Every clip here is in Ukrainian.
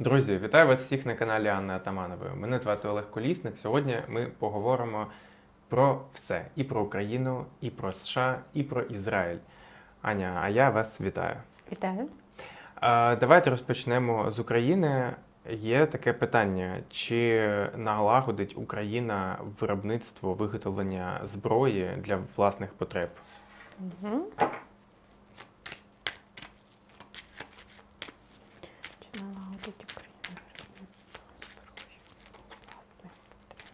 Друзі, вітаю вас всіх на каналі Анни Атаманової. Мене звати Олег Колісник. Сьогодні ми поговоримо про все: і про Україну, і про США, і про Ізраїль. Аня, а я вас вітаю. Вітаю. Давайте розпочнемо з України. Є таке питання: чи налагодить Україна виробництво виготовлення зброї для власних потреб? Угу. Чи налагодить Україна виробництво зброї власних потреб?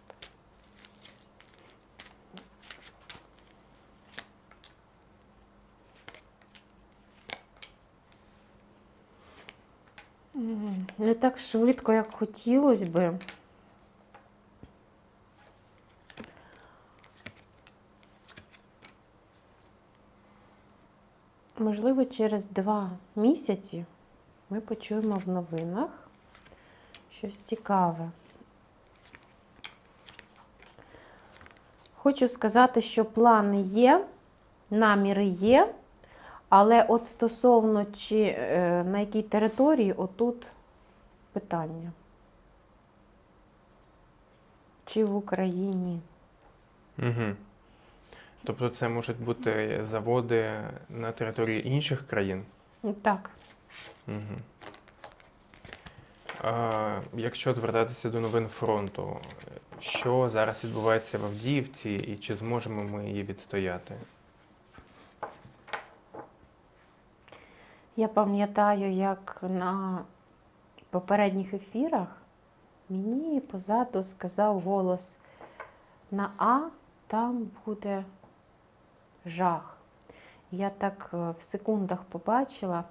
М, Не так швидко, як хотілося би. Можливо, через два місяці ми почуємо в новинах щось цікаве. Хочу сказати, що плани є, наміри є, але от стосовно чи е, на якій території, отут питання. Чи в Україні? Угу. Тобто це можуть бути заводи на території інших країн? Так. Угу. А, якщо звертатися до новин фронту, що зараз відбувається в Авдіївці і чи зможемо ми її відстояти? Я пам'ятаю, як на попередніх ефірах мені позаду сказав голос на А там буде жах. Я так е, в секундах побачила,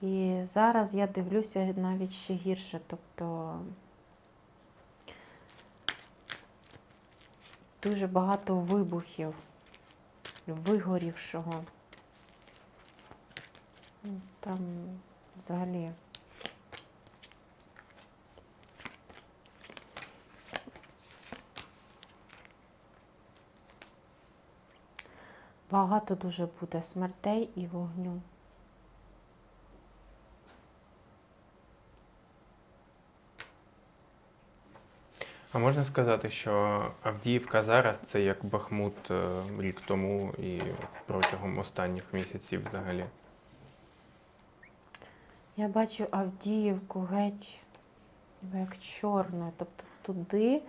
і зараз я дивлюся навіть ще гірше. Тобто дуже багато вибухів, вигорівшого. Ну, Там взагалі. Багато дуже буде смертей і вогню. А можна сказати, що Авдіївка зараз це як Бахмут е, рік тому і протягом останніх місяців взагалі? Я бачу Авдіївку геть як чорною. Тобто туди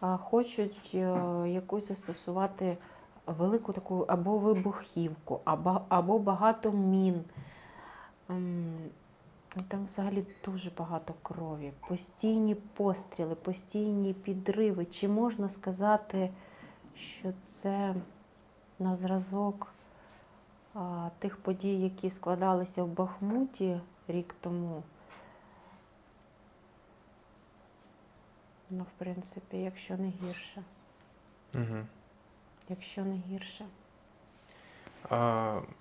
хочуть е, якусь застосувати велику таку або вибухівку, або, або багато мін. Ем, Там взагалі дуже багато крові, постійні постріли, постійні підриви. Чи можна сказати, що це на зразок а, тих подій, які складалися в Бахмуті рік тому? Ну, в принципі, якщо не гірше. Угу. Якщо не гірше.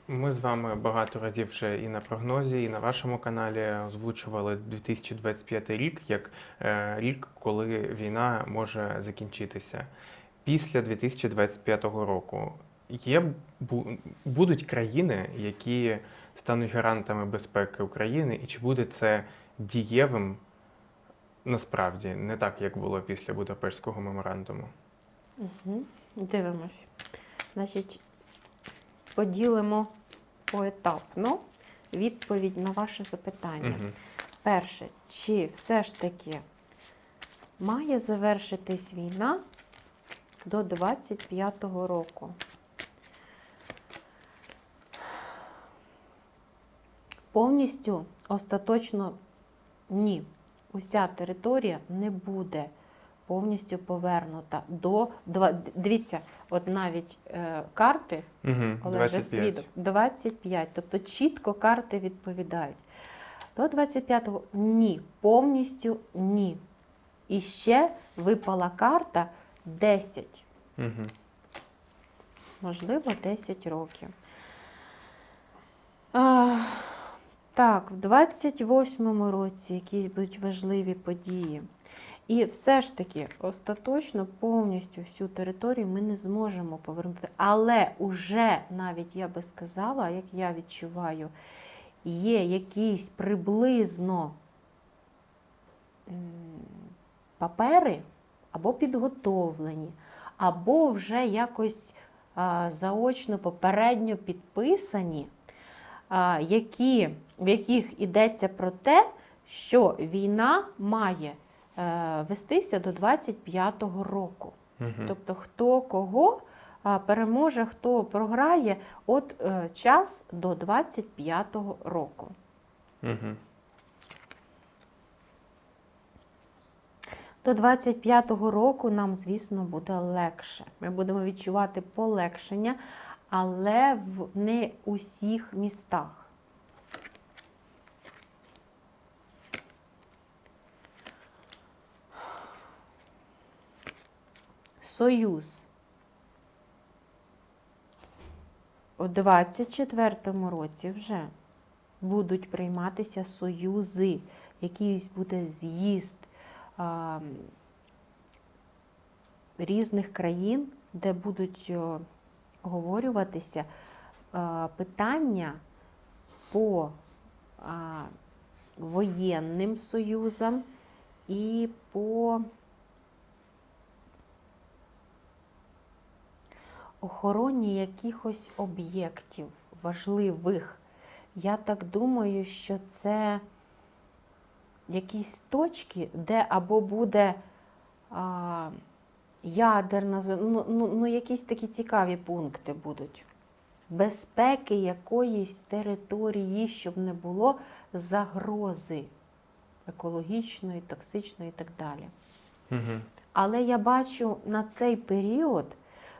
Ми з вами багато разів вже і на прогнозі, і на вашому каналі озвучували 2025 рік як е, рік, коли війна може закінчитися. Після 2025 року є будуть країни, які стануть гарантами безпеки України, і чи буде це дієвим насправді не так, як було після Будапештського меморандуму? Угу. Дивимось. Значить, поділимо поетапно відповідь на ваше запитання. Угу. Перше, чи все ж таки має завершитись війна до 25-го року? Повністю остаточно ні. Уся територія не буде повністю повернута до Дивіться, от навіть е, карти Угу. Олеже 25. свідок 25. Тобто чітко карти відповідають. До 25-го ні, повністю ні. І ще випала карта 10, Угу. можливо, 10 років. А, так, в 28-му році якісь будуть важливі події. І все ж таки, остаточно повністю всю територію ми не зможемо повернути. Але уже навіть я би сказала, як я відчуваю, є якийсь приблизно папери або підготовлені, або вже якось заочно попередньо підписані, які, в яких йдеться про те, що війна має вестися до 25-го року. Мгм. Тобто, хто кого переможе, хто програє, от е, час до 25-го року. Мгм. До 25-го року нам, звісно, буде легше. Ми будемо відчувати полегшення, але в не усіх містах. Союз. У 24-му році вже будуть прийматися союзи, якийсь буде з'їзд а, різних країн, де будуть оговорюватися питання по а, воєнним союзам і по охороні якихось об'єктів важливих. Я так думаю, що це якісь точки, де або буде а, ядерна, ну, ну, ну, якісь такі цікаві пункти будуть. Безпеки якоїсь території, щоб не було загрози екологічної, токсичної і так далі. Мгм. Але я бачу на цей період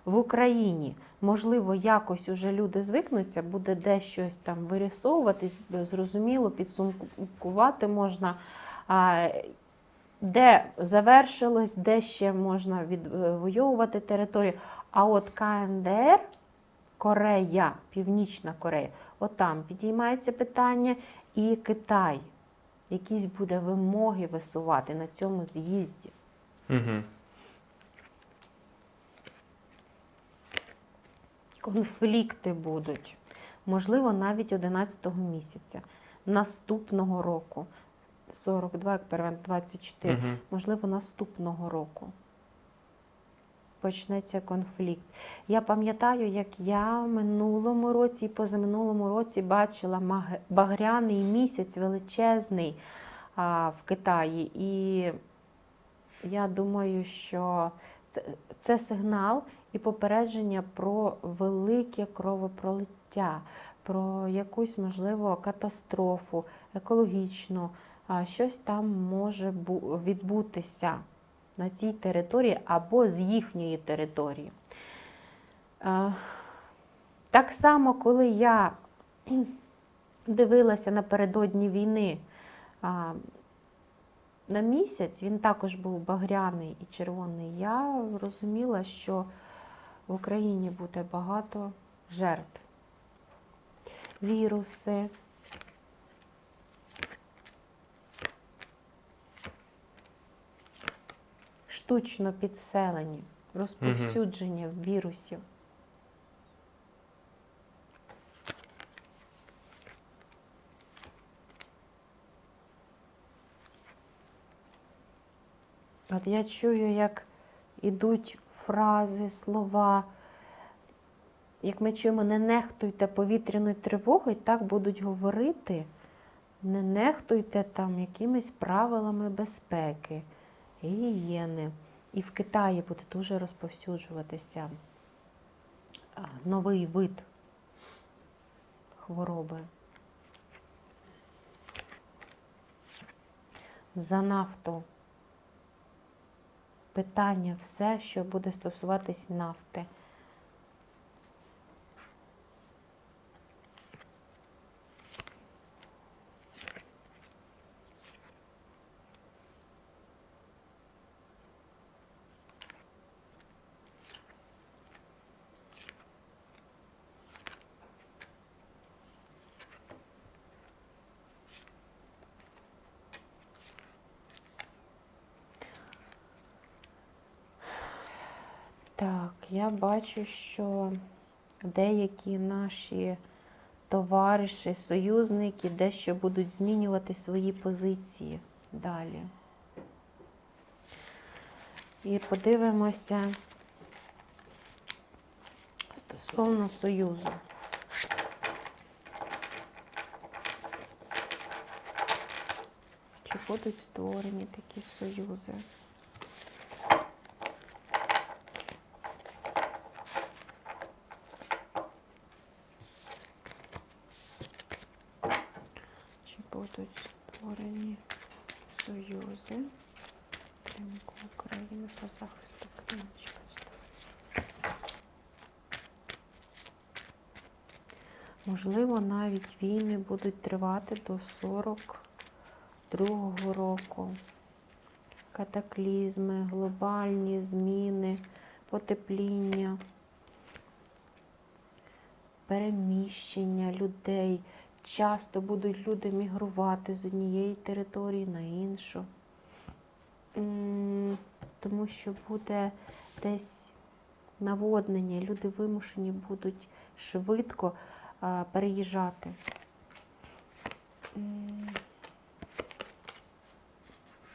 в Україні, можливо, якось уже люди звикнуться, буде де щось там вирисовуватись, зрозуміло, підсумкувати можна, де завершилось, де ще можна відвоювати територію. А от КНДР, Корея, Північна Корея, от підіймається питання, і Китай. Якісь буде вимоги висувати на цьому з'їзді. Мгм. Конфлікти будуть. Можливо, навіть 11 місяця наступного року. 42, як первент 24. Мгм. Можливо, наступного року почнеться конфлікт. Я пам'ятаю, як я в минулому році і позаминулому році бачила багряний місяць величезний а, в Китаї. І я думаю, що це, це сигнал і попередження про велике кровопролиття, про якусь, можливо, катастрофу екологічну. Щось там може відбутися на цій території або з їхньої території. Так само, коли я дивилася напередодні війни на місяць, він також був багряний і червоний. Я розуміла, що в Україні буде багато жертв. Віруси. Штучно підселені, розповсюдження вірусів. От я чую, як ідуть фрази, слова. Як ми чуємо, не нехтуйте повітряною тривогою, так будуть говорити. Не нехтуйте там якимись правилами безпеки, гігієни. І в Китаї буде дуже розповсюджуватися новий вид хвороби. За нафту питання все, що буде стосуватись нафти. Так, я бачу, що деякі наші товариші, союзники дещо будуть змінювати свої позиції далі. і подивимося стосовно Союзу. Чи будуть створені такі союзи? Чи будуть створені союзи підтримку України по захисту кліматичності? Можливо, навіть війни будуть тривати до 42-го року. Катаклізми, глобальні зміни, потепління, переміщення людей. Часто будуть люди мігрувати з однієї території на іншу. Тому що буде десь наводнення, люди вимушені будуть швидко переїжджати.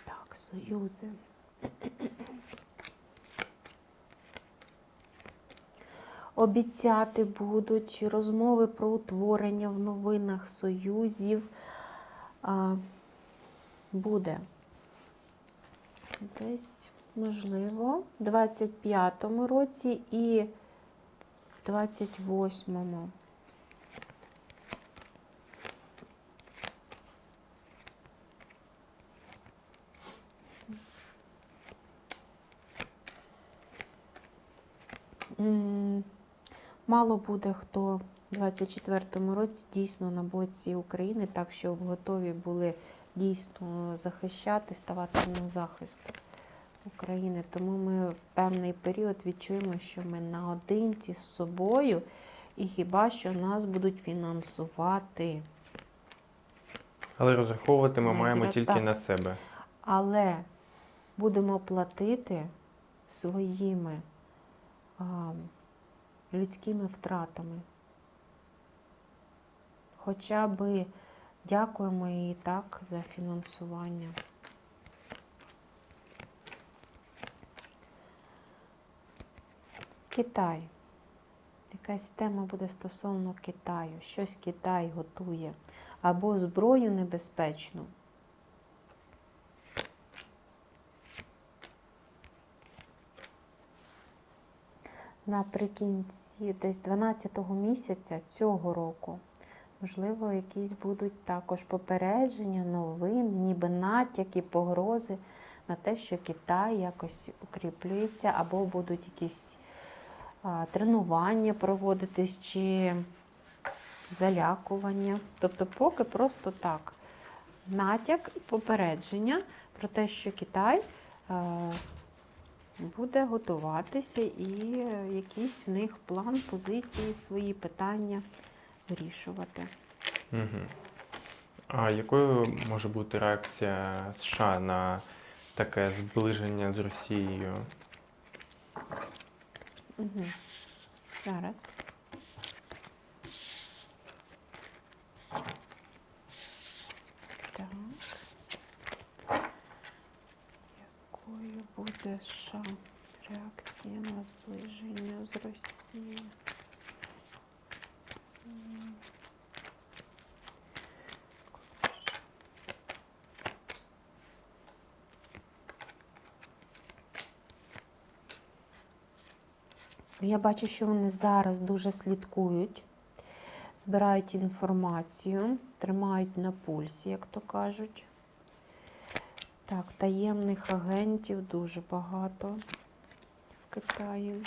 Так, союзи. Обіцяти будуть розмови про утворення в новинах союзів. А, буде десь, можливо, в 25-му році і 28-му. Мало буде хто в 24-му році дійсно на боці України, так щоб готові були дійсно захищати, ставати на захист України. Тому ми в певний період відчуємо, що ми наодинці з собою, і хіба що нас будуть фінансувати. Але розраховувати ми маємо тільки на себе. Але будемо платити своїми а, людськими втратами. Хоча би дякуємо їй так за фінансування. Китай. Якась тема буде стосовно Китаю. Щось Китай готує. Або зброю небезпечну. Наприкінці десь 12-го місяця цього року. Можливо, якісь будуть також попередження, новини, ніби натяки, погрози на те, що Китай якось укріплюється, або будуть якісь а, тренування проводитись чи залякування. Тобто, поки просто так. Натяк і попередження про те, що Китай е, буде готуватися і е, якийсь в них план, позиції, свої питання вирішувати. Угу. А якою може бути реакція США на таке зближення з Росією? Угу. Зараз. Так. Якою буде США реакція на зближення з Росією? Я бачу, що вони зараз дуже слідкують, збирають інформацію, тримають на пульсі, як то кажуть. Так, таємних агентів дуже багато в Китаї.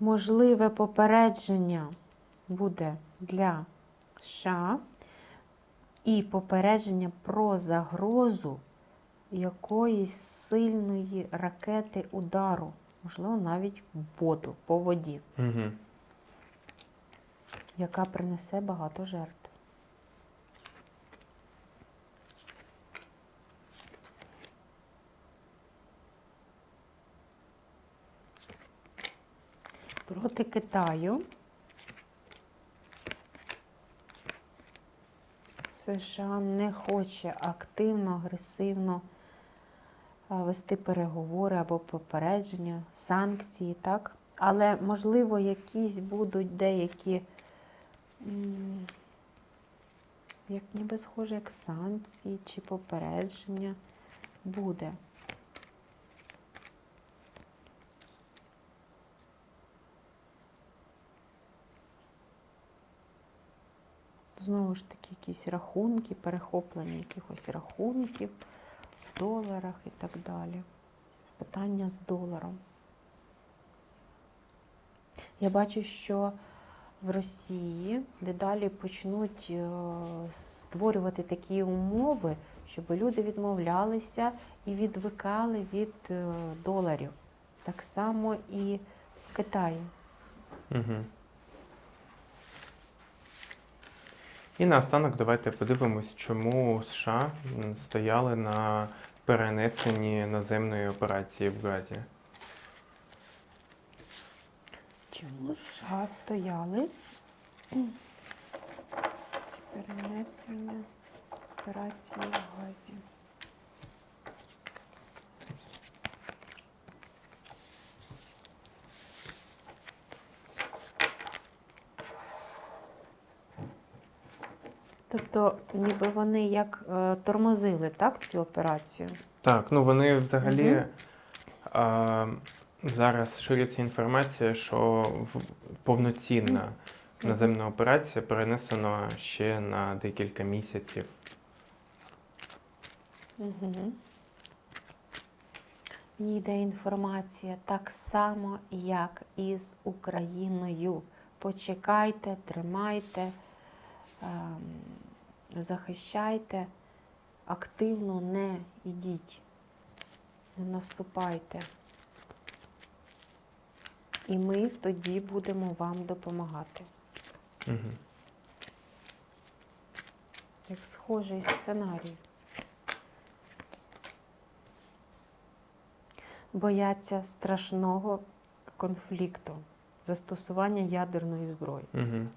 Можливе попередження буде для США і попередження про загрозу якоїсь сильної ракети удару, можливо, навіть воду, по воді, угу. яка принесе багато жертв. Проти Китаю. США не хоче активно, агресивно вести переговори або попередження, санкції, так? Але, можливо, якісь будуть деякі, як ніби схоже, як санкції чи попередження буде. Знову ж таки, якісь рахунки, перехоплення якихось рахунків доларах і так далі. Питання з доларом. Я бачу, що в Росії дедалі почнуть е, створювати такі умови, щоб люди відмовлялися і відвикали від е, доларів. Так само і в Китаї. Угу. І наостанок давайте подивимось, чому США стояли на перенесенні наземної операції в Газі. Чому США стояли? Це перенесення операції в Газі. Тобто, ніби вони як е, тормозили так, цю операцію? Так, ну вони взагалі Мгм. а, зараз шириться інформація, що в- повноцінна Мгм. наземна операція перенесена ще на декілька місяців. Угу. Мені йде інформація так само, як і з Україною. Почекайте, тримайте, захищайте, активно не йдіть, не наступайте. І ми тоді будемо вам допомагати. Угу. Як схожий сценарій. Бояться страшного конфлікту, застосування ядерної зброї. Угу.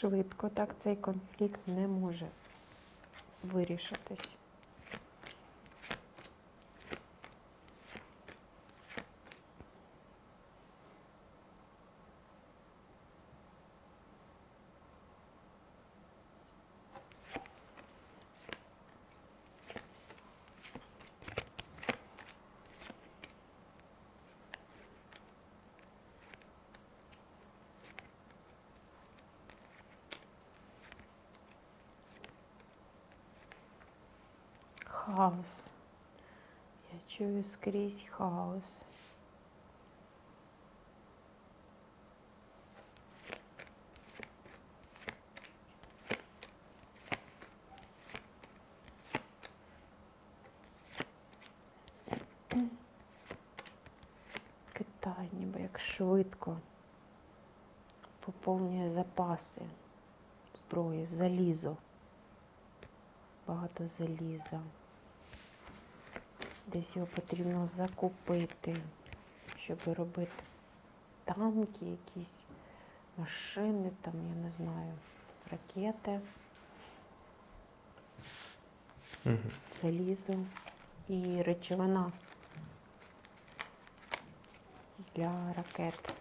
Швидко так цей конфлікт не може вирішитись. Хаос. Я чую скрізь хаос. Китай ніби як швидко поповнює запаси зброї, залізо. Багато заліза. Десь його потрібно закупити, щоб робити танки, якісь машини, там, я не знаю, ракети, Угу. залізо і речовина для ракет.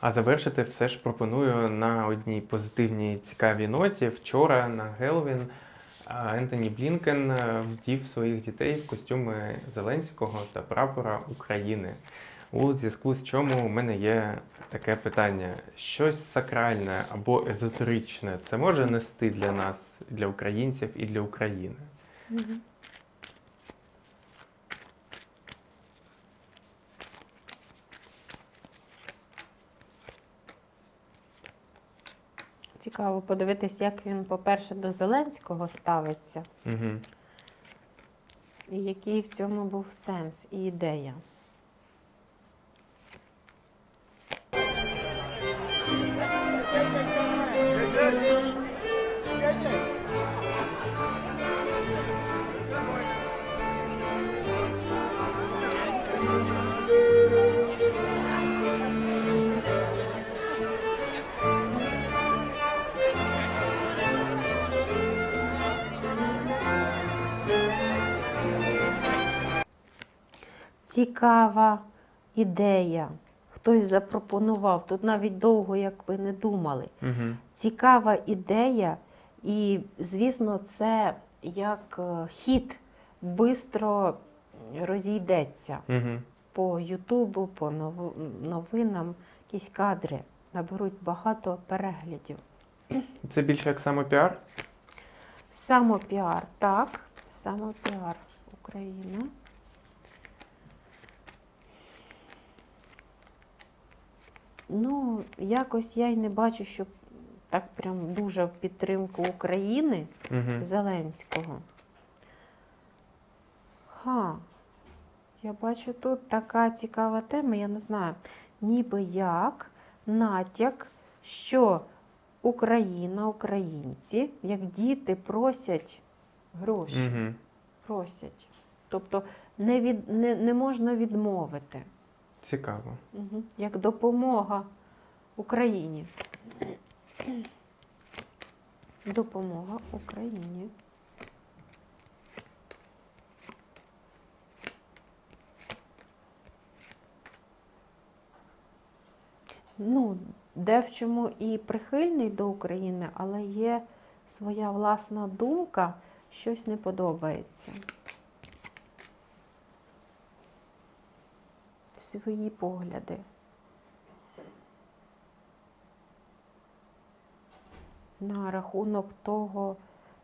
А завершити все ж пропоную на одній позитивній цікавій ноті. Вчора на Гелвін Ентоні Блінкен е, вдів своїх дітей в костюми Зеленського та прапора України. У зв'язку з чому у мене є таке питання: щось сакральне або езотеричне це може нести для нас, для українців і для України? Цікаво подивитись, як він, по-перше, до Зеленського ставиться, Угу. і який в цьому був сенс і ідея. Цікава ідея. Хтось запропонував, тут навіть довго, як ви не думали. Угу. Цікава ідея, і, звісно, це як е, хід бистро розійдеться Угу. по Ютубу, по нов- новинам, якісь кадри наберуть багато переглядів. Це більше як самопіар? Самопіар, так, самопіар Україна. Ну, якось я й не бачу, що так прям дуже в підтримку України Угу. Зеленського. Ха. Я бачу тут така цікава тема, я не знаю. Ніби як натяк, що Україна, українці, як діти просять гроші. Угу. Просять. Тобто не, від, не, не можна відмовити. Цікаво. Угу. Як допомога Україні. Допомога Україні. Ну, де в чому і прихильний до України, але є своя власна думка, щось не подобається. Свої погляди. на рахунок того,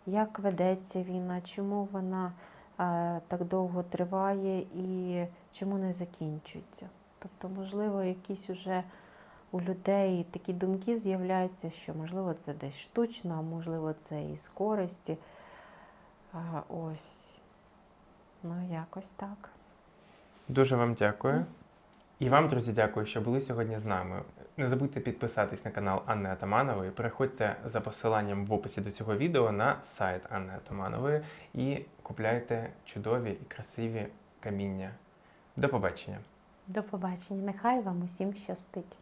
як ведеться війна, чому вона е, так довго триває і чому не закінчується. Тобто, можливо, якісь уже у людей такі думки з'являються, що можливо це десь штучно, а можливо, це із користі. А, ось. Ну, якось так. Дуже вам дякую. І вам, друзі, дякую, що були сьогодні з нами. Не забудьте підписатись на канал Анни Атаманової. Переходьте за посиланням в описі до цього відео на сайт Анни Атаманової і купляйте чудові і красиві каміння. До побачення! До побачення. Нехай вам усім щастить.